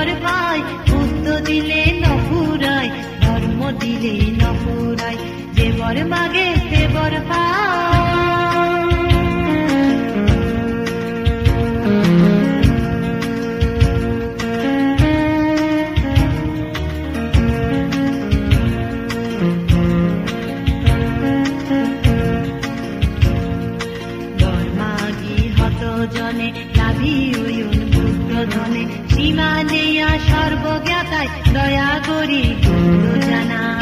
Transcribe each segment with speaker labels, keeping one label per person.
Speaker 1: সেবর পায় বুদ্ধ দিলে নহুরায় ধর্ম দিলে নহুরায় যেবর মাগে পায়। ধর্মাগি সর্বজ্ঞাতায় দয়া করি জানা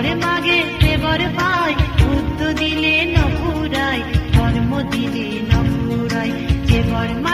Speaker 1: সেবর মাগে সেবর পায়। বুদ্ধ দিলে নপুরায় ধর্ম দিলে নপুরায়। সেবর মাগে